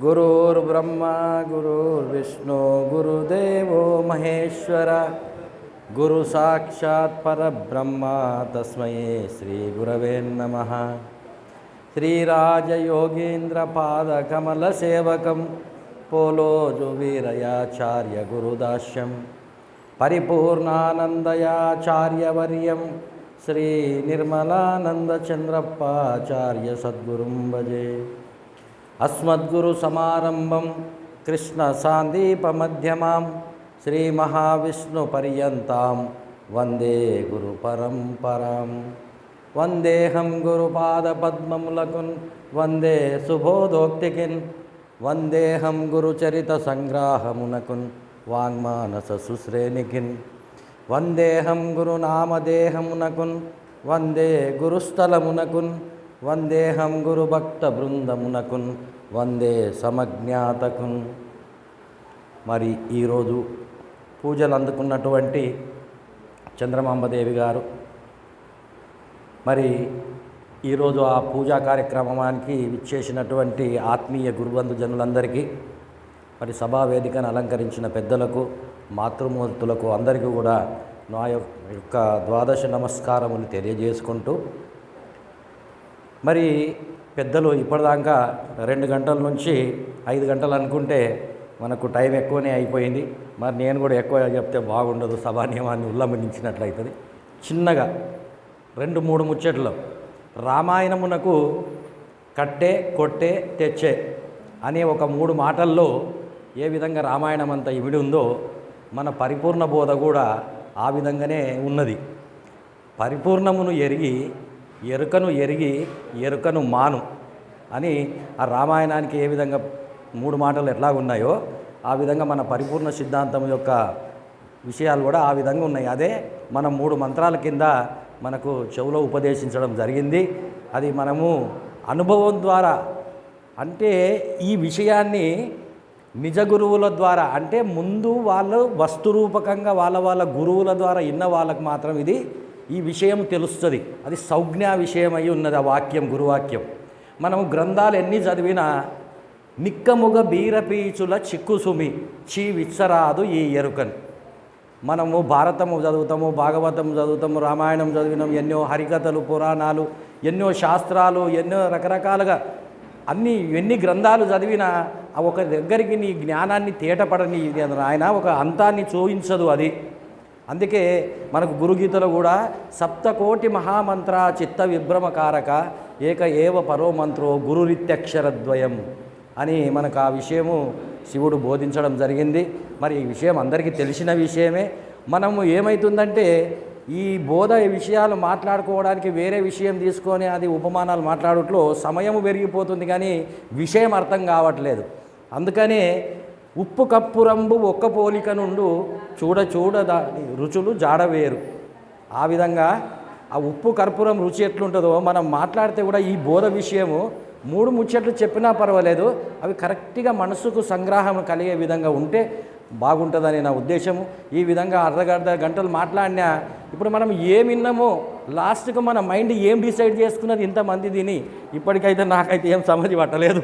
गुरुर्ब्रह्मा गुरुर्विष्णु गुरुदेवो महेश्वर गुरुसाक्षात् परब्रह्म तस्मै श्रीगुरवे नमः श्रीराजयोगीन्द्रपादकमलसेवकं पोलोजुवीरयाचार्यगुरुदास्यं परिपूर्णानन्दयाचार्यवर्यं श्रीनिर्मलानन्दचन्द्रप्पाचार्यसद्गुरुं भजे అస్మద్గురు సమారంభం. కృష్ణ సాందీప మధ్యమాం. శ్రీ మహావిష్ణు పర్యంతం. వందే గురు పరంపరాం. వందేహం గురుపాదపద్మములకున్ వందే శుభోదోక్తికిన్ వందేహం గురుచరిత సంగ్రాహమునకున్. వాంగ్మానస సుశ్రేణికిన్. వందేహం గురునామదేహమునకున్ వందే గురుస్థలమునకున్. వందేహం గురుభక్త బృందమునకున్ వందే సమజ్ఞాతకున్. మరి ఈరోజు పూజలు అందుకున్నటువంటి చంద్రమాంబదేవి గారు మరి ఈరోజు ఆ పూజా కార్యక్రమానికి విచ్చేసినటువంటి ఆత్మీయ గురుబంధు జనులందరికీ మరి సభా వేదికను అలంకరించిన పెద్దలకు మాతృమూర్తులకు అందరికీ కూడా నా యొక్క ద్వాదశ నమస్కారములు తెలియజేసుకుంటూ మరి పెద్దలు ఇప్పటిదాకా రెండు గంటల నుంచి ఐదు గంటలు అనుకుంటే మనకు టైం ఎక్కువనే అయిపోయింది. మరి నేను కూడా ఎక్కువ చెప్తే బాగుండదు సభా నియమాన్ని ఉల్లంఘించినట్లయితుంది. చిన్నగా రెండు మూడు ముచ్చట్లు. రామాయణమునకు కట్టే కొట్టే తెచ్చే అనే ఒక మూడు మాటల్లో ఏ విధంగా రామాయణం అంత ఇమిడి ఉందో మన పరిపూర్ణ బోధ కూడా ఆ విధంగానే ఉన్నది. పరిపూర్ణమును ఎరిగి ఎరుకను ఎరిగి ఎరుకను మాను అని ఆ రామాయణానికి ఏ విధంగా మూడు మాటలు ఎట్లా ఉన్నాయో ఆ విధంగా మన పరిపూర్ణ సిద్ధాంతం యొక్క విషయాలు కూడా ఆ విధంగా ఉన్నాయి. అదే మనం మూడు మంత్రాల కింద మనకు చెవులో ఉపదేశించడం జరిగింది. అది మనము అనుభవం ద్వారా అంటే ఈ విషయాన్ని నిజ గురువుల ద్వారా అంటే ముందు వాళ్ళు వస్తురూపకంగా వాళ్ళ వాళ్ళ గురువుల ద్వారా ఇన్న వాళ్ళకు మాత్రం ఇది ఈ విషయం తెలుస్తుంది. అది సౌజ్ఞా విషయమై ఉన్నది ఆ వాక్యం గురువాక్యం. మనము గ్రంథాలు ఎన్ని చదివినా నిక్కముగ బీరపీచుల చిక్కుసుమి చీ విచ్చరాదు ఈ ఎరుకన్. మనము భారతము చదువుతాము భాగవతం చదువుతాము రామాయణం చదివినాం ఎన్నో హరికథలు పురాణాలు ఎన్నో శాస్త్రాలు ఎన్నో రకరకాలుగా అన్ని ఎన్ని గ్రంథాలు చదివినా ఆ ఒక దగ్గరికి నీ జ్ఞానాన్ని తేటపడని ఆయన ఒక అంతాన్ని చూయించదు అది. అందుకే మనకు గురుగీతలో కూడా సప్తకోటి మహామంత్ర చిత్త విభ్రమకారక ఏక ఏవ పరోమంత్రో గురురిత్యక్షరద్వయం అని మనకు ఆ విషయము శివుడు బోధించడం జరిగింది. మరి ఈ విషయం అందరికీ తెలిసిన విషయమే. మనము ఏమవుతుందంటే ఈ బోధ విషయాలు మాట్లాడుకోవడానికి వేరే విషయం తీసుకొని అది ఉపమానాలు మాట్లాడట్లో సమయం పెరిగిపోతుంది కానీ విషయం అర్థం కావట్లేదు. అందుకనే ఉప్పు కప్పు రంబు ఒక్క పోలిక నుండు చూడ చూడ దాని రుచులు జాడవేరు. ఆ విధంగా ఆ ఉప్పు కర్పూరం రుచి ఎట్లుంటుందో మనం మాట్లాడితే కూడా ఈ బోధ విషయము మూడు ముచ్చట్లు చెప్పినా పర్వాలేదు అవి కరెక్ట్గా మనసుకు సంగ్రహం కలిగే విధంగా ఉంటే బాగుంటుందని నా ఉద్దేశము. ఈ విధంగా అర్ధగర్ధ గంటలు మాట్లాడినా ఇప్పుడు మనం ఏమిన్నామో లాస్ట్కు మన మైండ్ ఏం డిసైడ్ చేసుకున్నది ఇంతమంది దీని ఇప్పటికైతే నాకైతే ఏం సమధి పట్టలేదు.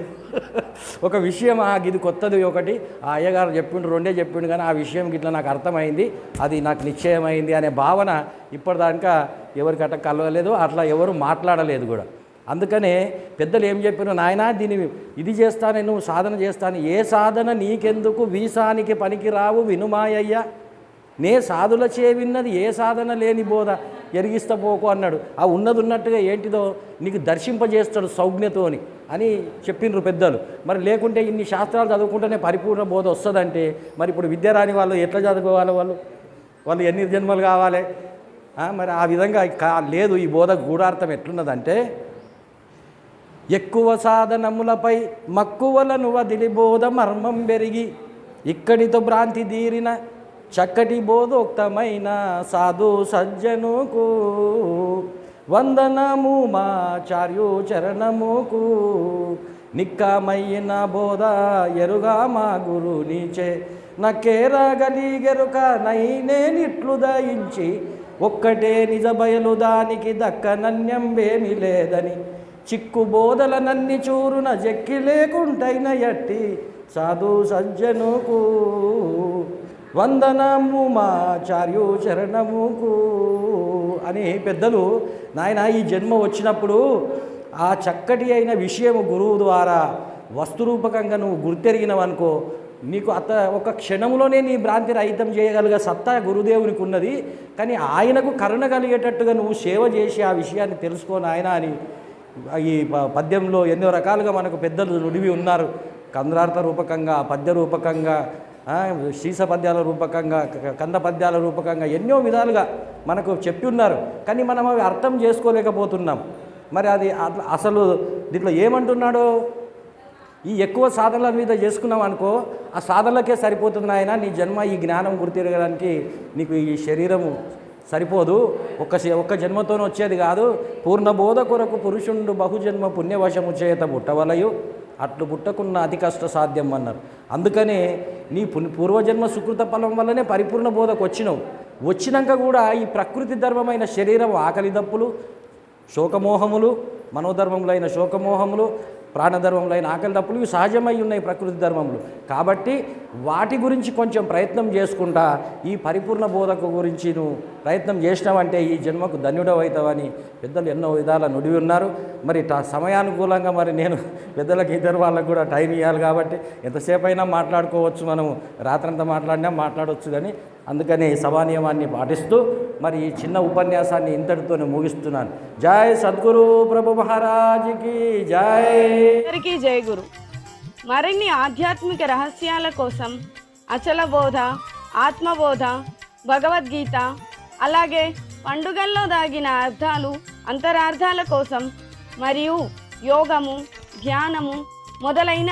ఒక విషయం ఇది కొత్తది ఒకటి ఆ అయ్యగారు చెప్పిండు రెండే చెప్పిండు కానీ ఆ విషయం ఇట్లా నాకు అర్థమైంది అది నాకు నిశ్చయమైంది అనే భావన ఇప్పటిదాకా ఎవరికట్ట కలవలేదు అట్లా ఎవరు మాట్లాడలేదు కూడా. అందుకనే పెద్దలు ఏం చెప్పారు నాయన దీని ఇది చేస్తాను నువ్వు సాధన చేస్తాను ఏ సాధన నీకెందుకు వీసానికి పనికిరావు వినుమాయ్యా నే సాధుల చే విన్నది ఏ సాధన లేని బోధ ఎరిగిస్తా పోకు అన్నాడు. ఆ ఉన్నది ఉన్నట్టుగా ఏంటిదో నీకు దర్శింపజేస్తాడు సౌజ్ఞతోని అని చెప్పిండ్రు పెద్దలు. మరి లేకుంటే ఇన్ని శాస్త్రాలు చదువుకుంటేనే పరిపూర్ణ బోధ వస్తుందంటే మరి ఇప్పుడు విద్య రాని వాళ్ళు ఎట్లా చదువుకోవాలి వాళ్ళు? వాళ్ళు ఎన్ని జన్మలు కావాలి? మరి ఆ విధంగా లేదు ఈ బోధ గూఢార్థం ఎట్లున్నదంటే ఎక్కువ సాధనములపై మక్కువలను వదిలి బోధ మర్మం పెరిగి ఇక్కడితో భ్రాంతి తీరిన చక్కటి బోధోక్తమైన సాధు సజ్జనుకు వందనము మాచార్యు చరణముకు నిక్కమైన బోధ ఎరుగా మా గురు నీచే నైనే నైనేనిట్లు దయించి ఒక్కటే నిజ బయలు దానికి దక్కనన్యంబేమి లేదని. చిక్కు బోధల నన్ని చూరున జక్కి లేకుంటైన ఎట్టి సాధు సజ్జనుకు. వందనము మాచార్యు చరణముకు. అని పెద్దలు నాయన ఈ జన్మ వచ్చినప్పుడు ఆ చక్కటి అయిన విషయము గురువు ద్వారా వస్తురూపకంగా నువ్వు గుర్తెరిగినవనుకో. నీకు అత ఒక క్షణంలోనే నీ భ్రాంతి రహితం చేయగలిగే సత్తా గురుదేవునికి ఉన్నది. కానీ ఆయనకు కరుణ కలిగేటట్టుగా నువ్వు సేవ చేసి ఆ విషయాన్ని తెలుసుకోని ఆయన అని ఈ ప- పద్యంలో ఎన్నో రకాలుగా మనకు పెద్దలు నుడివి ఉన్నారు. కంద్రార్థ రూపకంగా పద్య రూపకంగా శీస పద్యాల రూపకంగా కంద పద్యాల రూపకంగా ఎన్నో విధాలుగా మనకు చెప్పి ఉన్నారు. కానీ మనం అవి అర్థం చేసుకోలేకపోతున్నాం. మరి అది అట్లా అసలు దీంట్లో ఏమంటున్నాడు? ఈ ఎక్కువ సాధనల మీద చేసుకున్నాం అనుకో ఆ సాధనలకే సరిపోతుంది ఆయన నీ జన్మ ఈ జ్ఞానం గుర్తిరగడానికి నీకు ఈ శరీరము సరిపోదు. ఒక్క ఒక్క జన్మతోనే వచ్చేది కాదు. పూర్ణ బోధ కొరకు పురుషుండు బహుజన్మ పుణ్యవశము చేత బుట్టవలయు అట్లు పుట్టకున్న అతి కష్ట సాధ్యం అన్నారు. అందుకనే నీ పూర్వజన్మ సుకృత ఫలం వల్లనే పరిపూర్ణ బోధకు వచ్చినావు. వచ్చినాక కూడా ఈ ప్రకృతి ధర్మమైన శరీరం ఆకలి దప్పులు శోకమోహములు మనోధర్మములైన శోకమోహములు ప్రాణధర్మములైన ఆకలి తప్పులు ఇవి సహజమై ఉన్నాయి ప్రకృతి ధర్మములు. కాబట్టి వాటి గురించి కొంచెం ప్రయత్నం చేసుకుంటా ఈ పరిపూర్ణ బోధకు గురించి నువ్వు ప్రయత్నం చేసినావంటే ఈ జన్మకు ధన్యుడవైతావని పెద్దలు ఎన్నో విధాల నుడివి ఉన్నారు. మరి ట- సమయానుకూలంగా మరి నేను పెద్దలకు ఇద్దరు వాళ్ళకు కూడా టైం ఇవ్వాలి కాబట్టి ఎంతసేపు అయినా మాట్లాడుకోవచ్చు మనము. రాత్రంతా మాట్లాడినా మాట్లాడవచ్చు కానీ అందుకని సభా నియమాన్ని పాటిస్తూ మరి ఈ చిన్న ఉపన్యాసాన్ని ఇంతటితోనే ముగిస్తున్నాను. జై సద్గురు ప్రభు మహారాజుకి జై. అందరికీ జై గురు. మరిన్ని ఆధ్యాత్మిక రహస్యాల కోసం అచల బోధ ఆత్మబోధ భగవద్గీత అలాగే పండుగల్లో దాగిన అర్థాలు అంతరార్థాల కోసం మరియు యోగము ధ్యానము మొదలైన